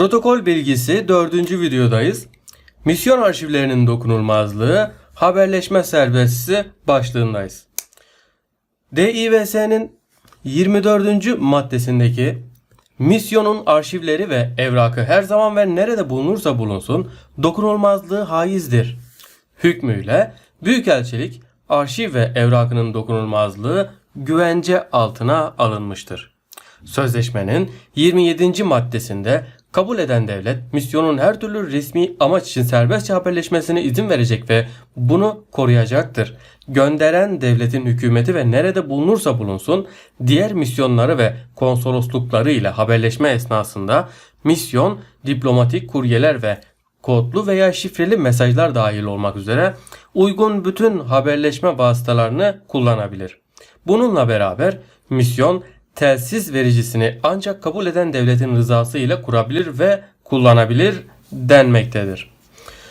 Protokol bilgisi dördüncü videodayız. Misyon arşivlerinin dokunulmazlığı, haberleşme serbestisi başlığındayız. DİVS'nin 24. maddesindeki misyonun arşivleri ve evrakı her zaman ve nerede bulunursa bulunsun dokunulmazlığı haizdir. Hükmüyle Büyükelçilik arşiv ve evrakının dokunulmazlığı güvence altına alınmıştır. Sözleşmenin 27. maddesinde kabul eden devlet misyonun her türlü resmi amaç için serbestçe haberleşmesine izin verecek ve bunu koruyacaktır. Gönderen devletin hükümeti ve nerede bulunursa bulunsun diğer misyonları ve konsoloslukları ile haberleşme esnasında misyon, diplomatik kuryeler ve kodlu veya şifreli mesajlar dahil olmak üzere uygun bütün haberleşme vasıtalarını kullanabilir. Bununla beraber misyon telsiz vericisini ancak kabul eden devletin rızası ile kurabilir ve kullanabilir denmektedir.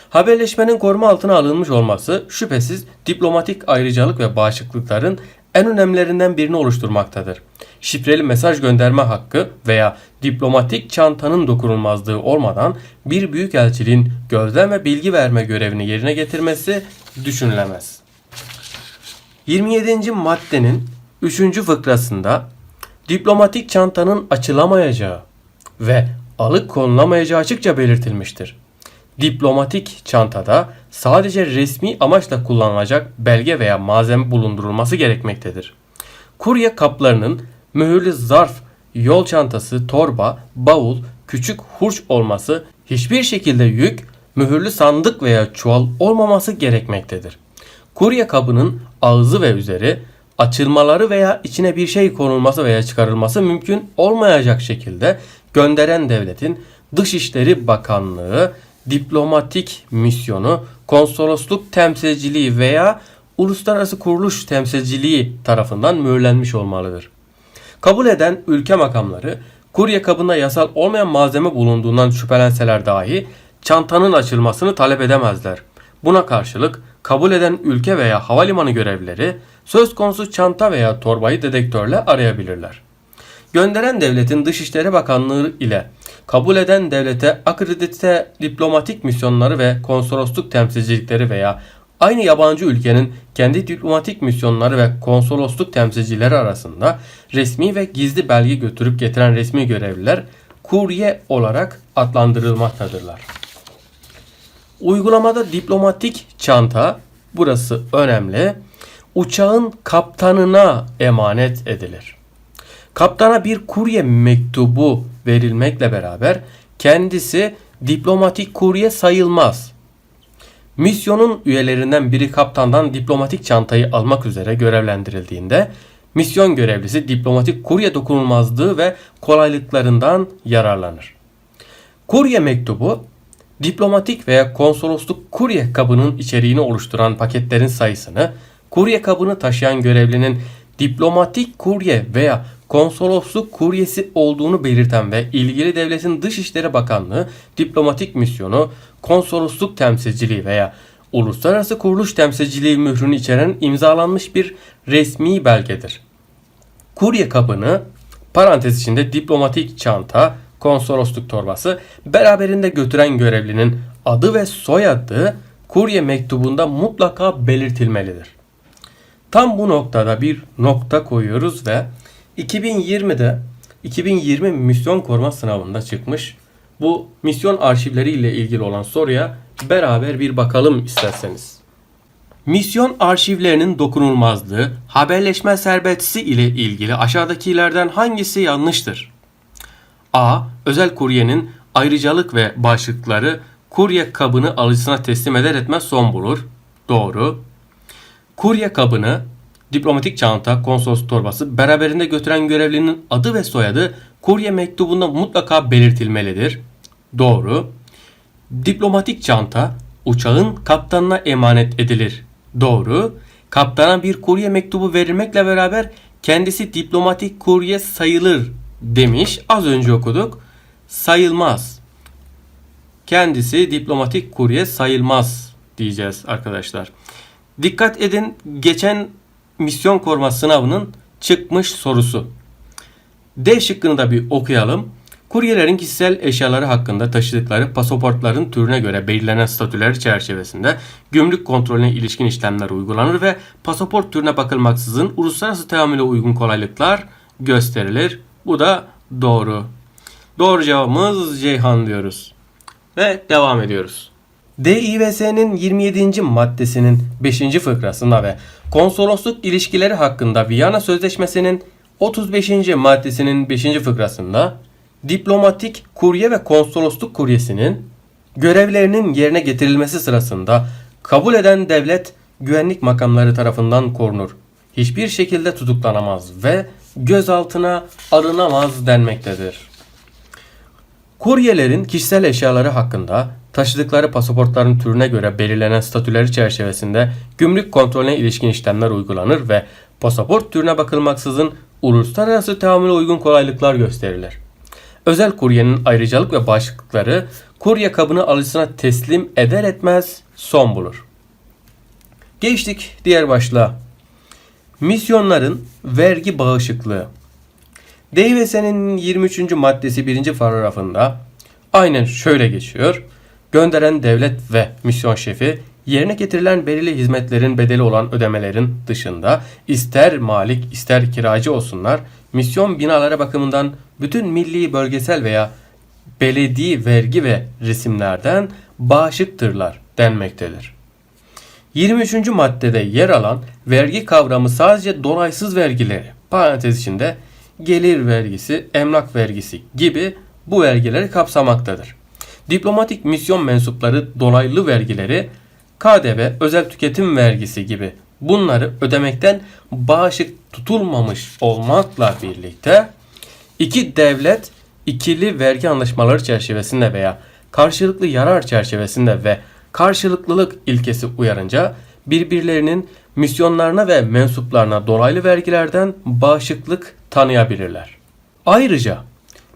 Haberleşmenin koruma altına alınmış olması şüphesiz diplomatik ayrıcalık ve bağışıklıkların en önemlilerinden birini oluşturmaktadır. Şifreli mesaj gönderme hakkı veya diplomatik çantanın dokunulmazlığı olmadan bir büyükelçiliğin gözlem ve bilgi verme görevini yerine getirmesi düşünülemez. 27. maddenin 3. fıkrasında diplomatik çantanın açılamayacağı ve alıkonulamayacağı açıkça belirtilmiştir. Diplomatik çantada sadece resmi amaçla kullanılacak belge veya malzeme bulundurulması gerekmektedir. Kurye kaplarının mühürlü zarf, yol çantası, torba, bavul, küçük hurç olması hiçbir şekilde yük, mühürlü sandık veya çuval olmaması gerekmektedir. Kurye kabının ağzı ve üzeri açılmaları veya içine bir şey konulması veya çıkarılması mümkün olmayacak şekilde gönderen devletin Dışişleri Bakanlığı, diplomatik misyonu, konsolosluk temsilciliği veya uluslararası kuruluş temsilciliği tarafından mühürlenmiş olmalıdır. Kabul eden ülke makamları kurye kabında yasal olmayan malzeme bulunduğundan şüphelenseler dahi çantanın açılmasını talep edemezler. Buna karşılık kabul eden ülke veya havalimanı görevlileri söz konusu çanta veya torbayı dedektörle arayabilirler. Gönderen devletin Dışişleri Bakanlığı ile kabul eden devlete akredite diplomatik misyonları ve konsolosluk temsilcilikleri veya aynı yabancı ülkenin kendi diplomatik misyonları ve konsolosluk temsilcileri arasında resmi ve gizli belge götürüp getiren resmi görevliler kurye olarak adlandırılmaktadırlar. Uygulamada diplomatik çanta burası önemli. Uçağın kaptanına emanet edilir. Kaptana bir kurye mektubu verilmekle beraber kendisi diplomatik kurye sayılmaz. Misyonun üyelerinden biri kaptandan diplomatik çantayı almak üzere görevlendirildiğinde misyon görevlisi diplomatik kurye dokunulmazlığı ve kolaylıklarından yararlanır. Kurye mektubu diplomatik veya konsolosluk kurye kabının içeriğini oluşturan paketlerin sayısını, kurye kabını taşıyan görevlinin diplomatik kurye veya konsolosluk kuryesi olduğunu belirten ve ilgili devletin Dışişleri Bakanlığı diplomatik misyonu, konsolosluk temsilciliği veya uluslararası kuruluş temsilciliği mührünü içeren imzalanmış bir resmi belgedir. Kurye kabını parantez içinde diplomatik çanta, konsolosluk torbası beraberinde götüren görevlinin adı ve soyadı kurye mektubunda mutlaka belirtilmelidir. Tam bu noktada bir nokta koyuyoruz ve 2020'de 2020 misyon koruma sınavında çıkmış bu misyon arşivleri ile ilgili olan soruya beraber bir bakalım isterseniz. Misyon arşivlerinin dokunulmazlığı, haberleşme serbestisi ile ilgili aşağıdakilerden hangisi yanlıştır? A. Özel kuryenin ayrıcalık ve başlıkları kurye kabını alıcısına teslim eder etmez son bulur. Doğru. Kurye kabını diplomatik çanta, konsolos torbası beraberinde götüren görevlinin adı ve soyadı kurye mektubunda mutlaka belirtilmelidir. Doğru. Diplomatik çanta uçağın kaptanına emanet edilir. Doğru. Kaptana bir kurye mektubu verilmekle beraber kendisi diplomatik kurye sayılır demiş. Az önce okuduk. Sayılmaz. Kendisi diplomatik kurye sayılmaz diyeceğiz arkadaşlar. Dikkat edin geçen misyon koruma sınavının çıkmış sorusu. D şıkkını da bir okuyalım. Kuryelerin kişisel eşyaları hakkında taşıdıkları pasaportların türüne göre belirlenen statüler çerçevesinde gümrük kontrolüne ilişkin işlemler uygulanır ve pasaport türüne bakılmaksızın uluslararası teamüle uygun kolaylıklar gösterilir. Bu da doğru. Doğru cevabımız Ceyhan diyoruz. Ve devam ediyoruz. DİVS'nin 27. maddesinin 5. fıkrasında ve konsolosluk ilişkileri hakkında Viyana Sözleşmesi'nin 35. maddesinin 5. fıkrasında diplomatik kurye ve konsolosluk kuryesinin görevlerinin yerine getirilmesi sırasında kabul eden devlet güvenlik makamları tarafından korunur. Hiçbir şekilde tutuklanamaz ve gözaltına alınamaz denmektedir. Kuryelerin kişisel eşyaları hakkında taşıdıkları pasaportların türüne göre belirlenen statüleri çerçevesinde gümrük kontrolüne ilişkin işlemler uygulanır ve pasaport türüne bakılmaksızın uluslararası teamüle uygun kolaylıklar gösterilir. Özel kuryenin ayrıcalık ve başlıkları kurye kabını alıcısına teslim eder etmez son bulur. Geçtik diğer başlığa. Misyonların vergi bağışıklığı. DVS'nin 23. maddesi 1. paragrafında aynen şöyle geçiyor. Gönderen devlet ve misyon şefi yerine getirilen belirli hizmetlerin bedeli olan ödemelerin dışında ister malik ister kiracı olsunlar misyon binalara bakımından bütün milli bölgesel veya belediye vergi ve resimlerden bağışıktırlar denmektedir. 23. maddede yer alan vergi kavramı sadece dolaysız vergileri parantez içinde gelir vergisi, emlak vergisi gibi bu vergileri kapsamaktadır. Diplomatik misyon mensupları dolaylı vergileri, KDV, özel tüketim vergisi gibi bunları ödemekten bağışık tutulmamış olmakla birlikte iki devlet ikili vergi anlaşmaları çerçevesinde veya karşılıklı yarar çerçevesinde ve karşılıklılık ilkesi uyarınca birbirlerinin misyonlarına ve mensuplarına dolaylı vergilerden bağışıklık tanıyabilirler. Ayrıca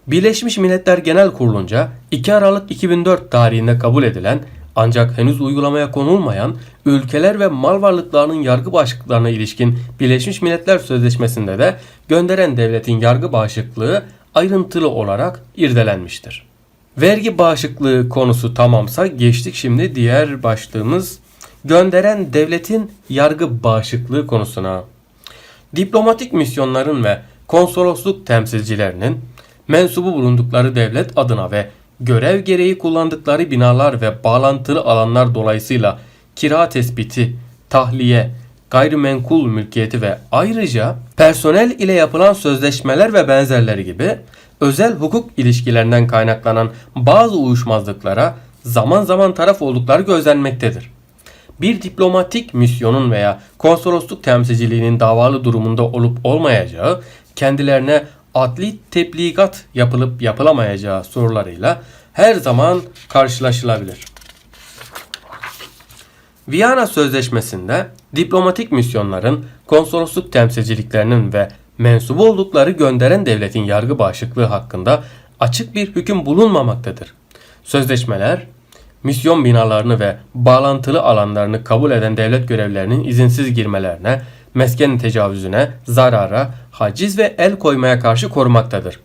Birleşmiş Milletler Genel Kurulu'nca 2 Aralık 2004 tarihinde kabul edilen ancak henüz uygulamaya konulmayan ülkeler ve mal varlıklarının yargı bağışıklıklarına ilişkin Birleşmiş Milletler Sözleşmesi'nde de gönderen devletin yargı bağışıklığı ayrıntılı olarak irdelenmiştir. Vergi bağışıklığı konusu tamamsa geçtik şimdi diğer başlığımız gönderen devletin yargı bağışıklığı konusuna. Diplomatik misyonların ve konsolosluk temsilcilerinin mensubu bulundukları devlet adına ve görev gereği kullandıkları binalar ve bağlantılı alanlar dolayısıyla kira tespiti, tahliye, gayrimenkul mülkiyeti ve ayrıca personel ile yapılan sözleşmeler ve benzerleri gibi özel hukuk ilişkilerinden kaynaklanan bazı uyuşmazlıklara zaman zaman taraf oldukları gözlenmektedir. Bir diplomatik misyonun veya konsolosluk temsilciliğinin davalı durumunda olup olmayacağı, kendilerine adli tebligat yapılıp yapılamayacağı sorularıyla her zaman karşılaşılabilir. Viyana Sözleşmesi'nde diplomatik misyonların, konsolosluk temsilciliklerinin ve mensubu oldukları gönderen devletin yargı bağışıklığı hakkında açık bir hüküm bulunmamaktadır. Sözleşmeler, misyon binalarını ve bağlantılı alanlarını kabul eden devlet görevlerinin izinsiz girmelerine, mesken tecavüzüne, zarara, haciz ve el koymaya karşı korumaktadır.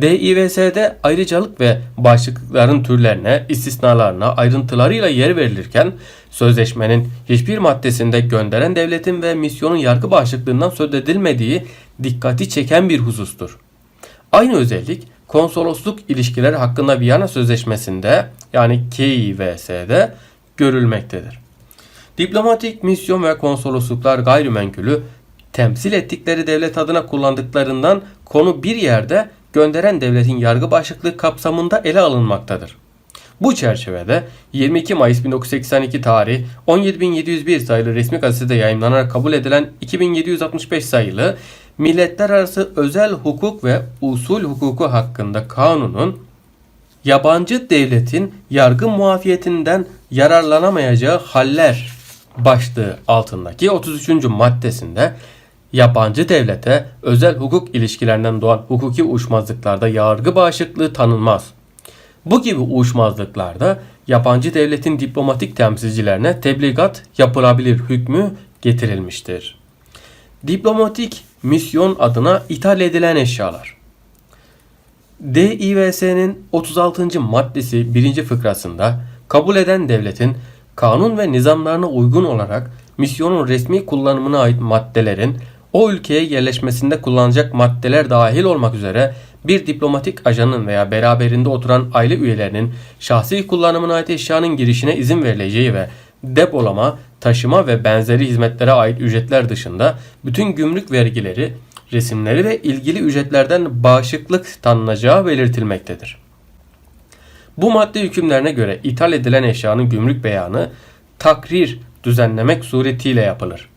DİVS'de ayrıcalık ve başlıkların türlerine, istisnalarına ayrıntılarıyla yer verilirken sözleşmenin hiçbir maddesinde gönderen devletin ve misyonun yargı bağışıklığından söz edilmediği dikkati çeken bir husustur. Aynı özellik konsolosluk ilişkileri hakkında Viyana Sözleşmesi'nde yani KİVS'de görülmektedir. Diplomatik misyon ve konsolosluklar gayrimenkulü temsil ettikleri devlet adına kullandıklarından konu bir yerde gönderen devletin yargı başlıklığı kapsamında ele alınmaktadır. Bu çerçevede 22 Mayıs 1982 tarih 17701 sayılı resmi gazetede yayınlanarak kabul edilen 2765 sayılı Milletler Arası Özel Hukuk ve Usul Hukuku hakkında kanunun yabancı devletin yargı muafiyetinden yararlanamayacağı haller başlığı altındaki 33. maddesinde yabancı devlete özel hukuk ilişkilerinden doğan hukuki uyuşmazlıklarda yargı bağışıklığı tanınmaz. Bu gibi uyuşmazlıklarda yabancı devletin diplomatik temsilcilerine tebligat yapılabilir hükmü getirilmiştir. Diplomatik misyon adına ithal edilen eşyalar. DİVS'nin 36. maddesi 1. fıkrasında kabul eden devletin kanun ve nizamlarına uygun olarak misyonun resmi kullanımına ait maddelerin o ülkeye yerleşmesinde kullanacak maddeler dahil olmak üzere bir diplomatik ajanın veya beraberinde oturan aile üyelerinin şahsi kullanımına ait eşyanın girişine izin verileceği ve depolama, taşıma ve benzeri hizmetlere ait ücretler dışında bütün gümrük vergileri, resimleri ve ilgili ücretlerden bağışıklık tanınacağı belirtilmektedir. Bu madde hükümlerine göre ithal edilen eşyanın gümrük beyanı takrir düzenlemek suretiyle yapılır.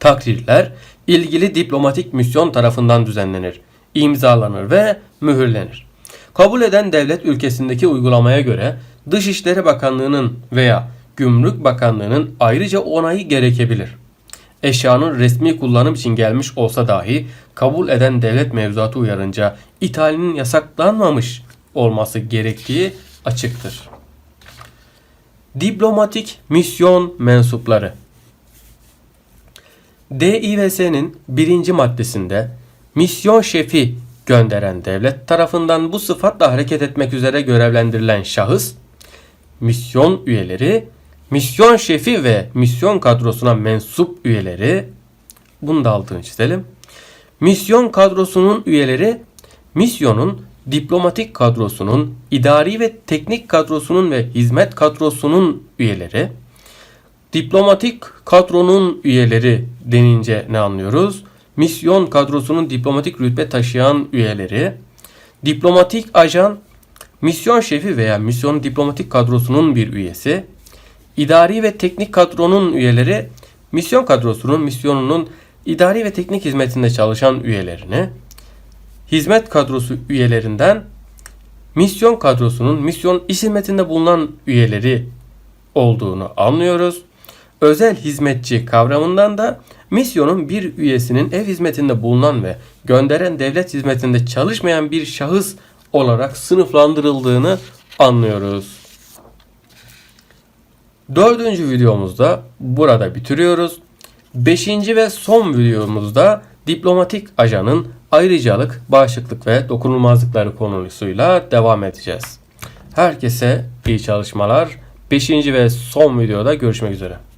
Takrirler ilgili diplomatik misyon tarafından düzenlenir, imzalanır ve mühürlenir. Kabul eden devlet ülkesindeki uygulamaya göre Dışişleri Bakanlığı'nın veya Gümrük Bakanlığı'nın ayrıca onayı gerekebilir. Eşyanın resmi kullanım için gelmiş olsa dahi kabul eden devlet mevzuatı uyarınca ithalinin yasaklanmamış olması gerektiği açıktır. Diplomatik misyon mensupları DİVS'nin birinci maddesinde misyon şefi gönderen devlet tarafından bu sıfatla hareket etmek üzere görevlendirilen şahıs, misyon üyeleri, misyon şefi ve misyon kadrosuna mensup üyeleri, bunu da altını çizelim. Misyon kadrosunun üyeleri, misyonun diplomatik kadrosunun, idari ve teknik kadrosunun ve hizmet kadrosunun üyeleri, Diplomatik kadronun üyeleri denince ne anlıyoruz? Misyon kadrosunun diplomatik rütbe taşıyan üyeleri, diplomatik ajan, misyon şefi veya misyon diplomatik kadrosunun bir üyesi, idari ve teknik kadronun üyeleri, misyon kadrosunun misyonunun idari ve teknik hizmetinde çalışan üyelerini, hizmet kadrosu üyelerinden misyon kadrosunun misyon iş hizmetinde bulunan üyeleri olduğunu anlıyoruz. Özel hizmetçi kavramından da misyonun bir üyesinin ev hizmetinde bulunan ve gönderen devlet hizmetinde çalışmayan bir şahıs olarak sınıflandırıldığını anlıyoruz. Dördüncü videomuzda burada bitiriyoruz. Beşinci ve son videomuzda diplomatik ajanın ayrıcalık, bağışıklık ve dokunulmazlıkları konusuyla devam edeceğiz. Herkese iyi çalışmalar. Beşinci ve son videoda görüşmek üzere.